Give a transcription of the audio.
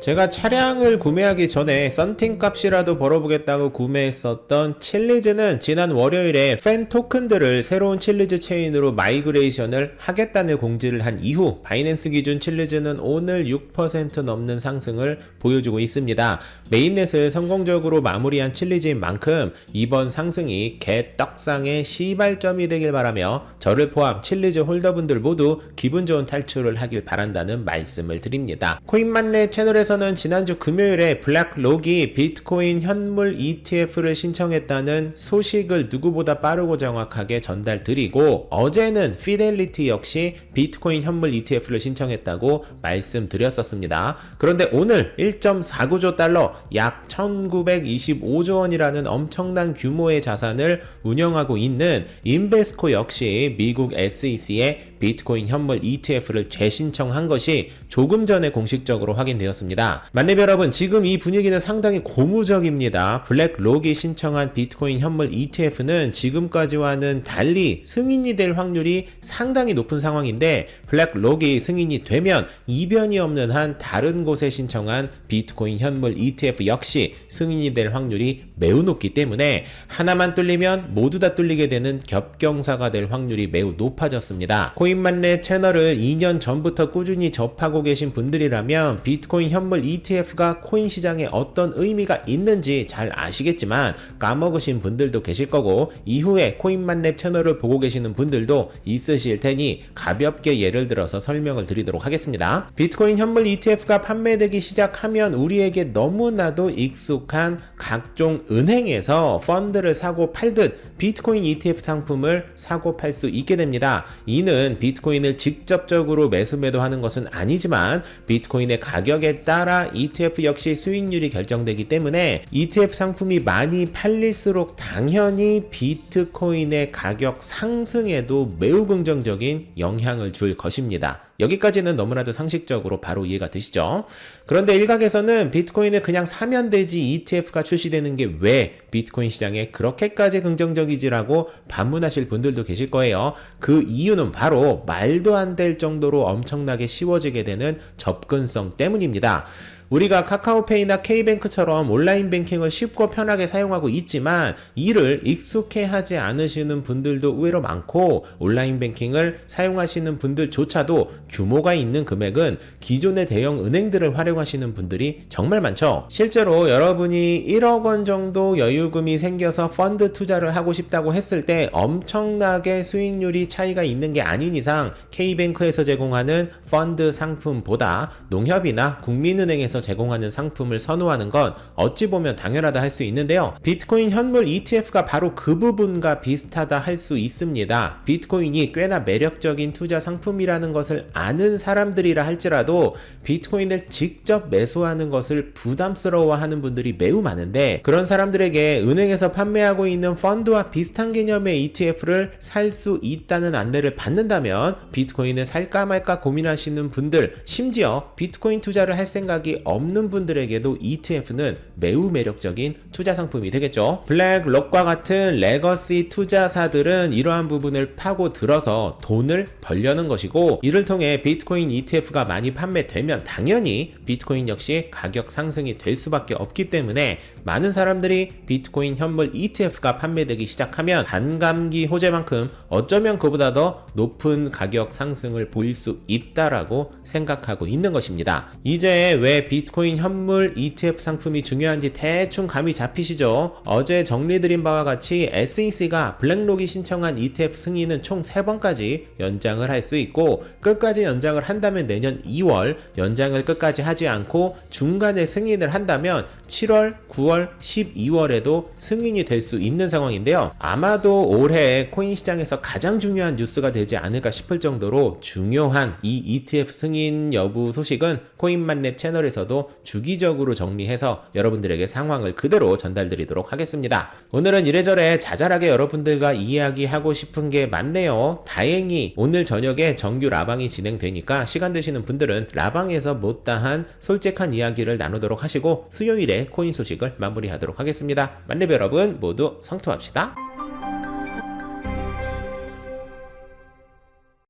제가 차량을 구매하기 전에 썬팅 값이라도 벌어보겠다고 구매했었던 칠리즈는 지난 월요일에 팬 토큰들을 새로운 칠리즈 체인으로 마이그레이션을 하겠다는 공지를 한 이후 바이낸스 기준 칠리즈는 오늘 6% 넘는 상승을 보여주고 있습니다. 메인넷을 성공적으로 마무리한 칠리즈인 만큼 이번 상승이 개떡상의 시발점이 되길 바라며 저를 포함 칠리즈 홀더분들 모두 기분 좋은 탈출을 하길 바란다는 말씀을 드립니다. 코인만렙 채널에서 는 지난주 금요일에 블랙록이 비트코인 현물 ETF를 신청했다는 소식을 누구보다 빠르고 정확하게 전달드리고 어제는 피델리티 역시 비트코인 현물 ETF를 신청했다고 말씀드렸었습니다. 그런데 오늘 1.49조 달러 약 1925조 원이라는 엄청난 규모의 자산을 운영하고 있는 인베스코 역시 미국 SEC에 비트코인 현물 ETF를 재신청한 것이 조금 전에 공식적으로 확인되었습니다. 만렙 여러분, 지금 이 분위기는 상당히 고무적입니다. 블랙록이 신청한 비트코인 현물 ETF는 지금까지와는 달리 승인이 될 확률이 상당히 높은 상황인데 블랙록이 승인이 되면 이변이 없는 한 다른 곳에 신청한 비트코인 현물 ETF 역시 승인이 될 확률이 매우 높기 때문에 하나만 뚫리면 모두 다 뚫리게 되는 겹경사가 될 확률이 매우 높아졌습니다. 코인만렙 채널을 2년 전부터 꾸준히 접하고 계신 분들이라면 비트코인 현물 ETF가 코인 시장에 어떤 의미가 있는지 잘 아시겠지만 까먹으신 분들도 계실 거고 이후에 코인만렙 채널을 보고 계시는 분들도 있으실 테니 가볍게 예를 들어서 설명을 드리도록 하겠습니다. 비트코인 현물 ETF가 판매되기 시작하면 우리에게 너무나도 익숙한 각종 은행에서 펀드를 사고 팔듯 비트코인 ETF 상품을 사고 팔 수 있게 됩니다. 이는 비트코인을 직접적으로 매수 매도하는 것은 아니지만 비트코인의 가격에 따라 ETF 역시 수익률이 결정되기 때문에 ETF 상품이 많이 팔릴수록 당연히 비트코인의 가격 상승에도 매우 긍정적인 영향을 줄 것입니다. 여기까지는 너무나도 상식적으로 바로 이해가 되시죠? 그런데 일각에서는 비트코인을 그냥 사면 되지 ETF가 출시되는 게 왜 비트코인 시장에 그렇게까지 긍정적이지라고 반문하실 분들도 계실 거예요. 그 이유는 바로 말도 안 될 정도로 엄청나게 쉬워지게 되는 접근성 때문입니다. 우리가 카카오페이나 K뱅크처럼 온라인 뱅킹을 쉽고 편하게 사용하고 있지만 이를 익숙해 하지 않으시는 분들도 의외로 많고 온라인 뱅킹을 사용하시는 분들조차도 규모가 있는 금액은 기존의 대형 은행들을 활용하시는 분들이 정말 많죠. 실제로 여러분이 1억 원 정도 여유금이 생겨서 펀드 투자를 하고 싶다고 했을 때 엄청나게 수익률이 차이가 있는 게 아닌 이상 K뱅크에서 제공하는 펀드 상품보다 농협이나 국민은행에서 제공하는 상품을 선호하는 건 어찌 보면 당연하다 할 수 있는데요. 비트코인 현물 ETF가 바로 그 부분과 비슷하다 할 수 있습니다. 비트코인이 꽤나 매력적인 투자 상품이라는 것을 아는 사람들이라 할지라도 비트코인을 직접 매수하는 것을 부담스러워하는 분들이 매우 많은데 그런 사람들에게 은행에서 판매하고 있는 펀드와 비슷한 개념의 ETF를 살 수 있다는 안내를 받는다면 비트코인을 살까 말까 고민하시는 분들 심지어 비트코인 투자를 할 생각이 없는 분들에게도 ETF는 매우 매력적인 투자 상품이 되겠죠. 블랙록과 같은 레거시 투자사들은 이러한 부분을 파고 들어서 돈을 벌려는 것이고 이를 통해 비트코인 ETF가 많이 판매되면 당연히 비트코인 역시 가격 상승이 될 수밖에 없기 때문에 많은 사람들이 비트코인 현물 ETF가 판매되기 시작하면 반감기 호재만큼 어쩌면 그보다 더 높은 가격 상승을 보일 수 있다라고 생각하고 있는 것입니다. 이제 왜 비트코인 현물 ETF 상품이 중요한지 대충 감이 잡히시죠? 어제 정리드린 바와 같이 SEC가 블랙록이 신청한 ETF 승인은 총 3번까지 연장을 할 수 있고 끝까지 연장을 한다면 내년 2월 연장을 끝까지 하지 않고 중간에 승인을 한다면 7월, 9 월, 12월에도 승인이 될 수 있는 상황인데요. 아마도 올해 코인 시장에서 가장 중요한 뉴스가 되지 않을까 싶을 정도로 중요한 이 ETF 승인 여부 소식은 코인만렙 채널에서도 주기적으로 정리해서 여러분들에게 상황을 그대로 전달드리도록 하겠습니다. 오늘은 이래저래 자잘하게 여러분들과 이야기하고 싶은 게 많네요. 다행히 오늘 저녁에 정규 라방이 진행되니까 시간 되시는 분들은 라방에서 못다한 솔직한 이야기를 나누도록 하시고 수요일에 코인 소식을 마무리하도록 하겠습니다. 만렙 여러분 모두 성투합시다.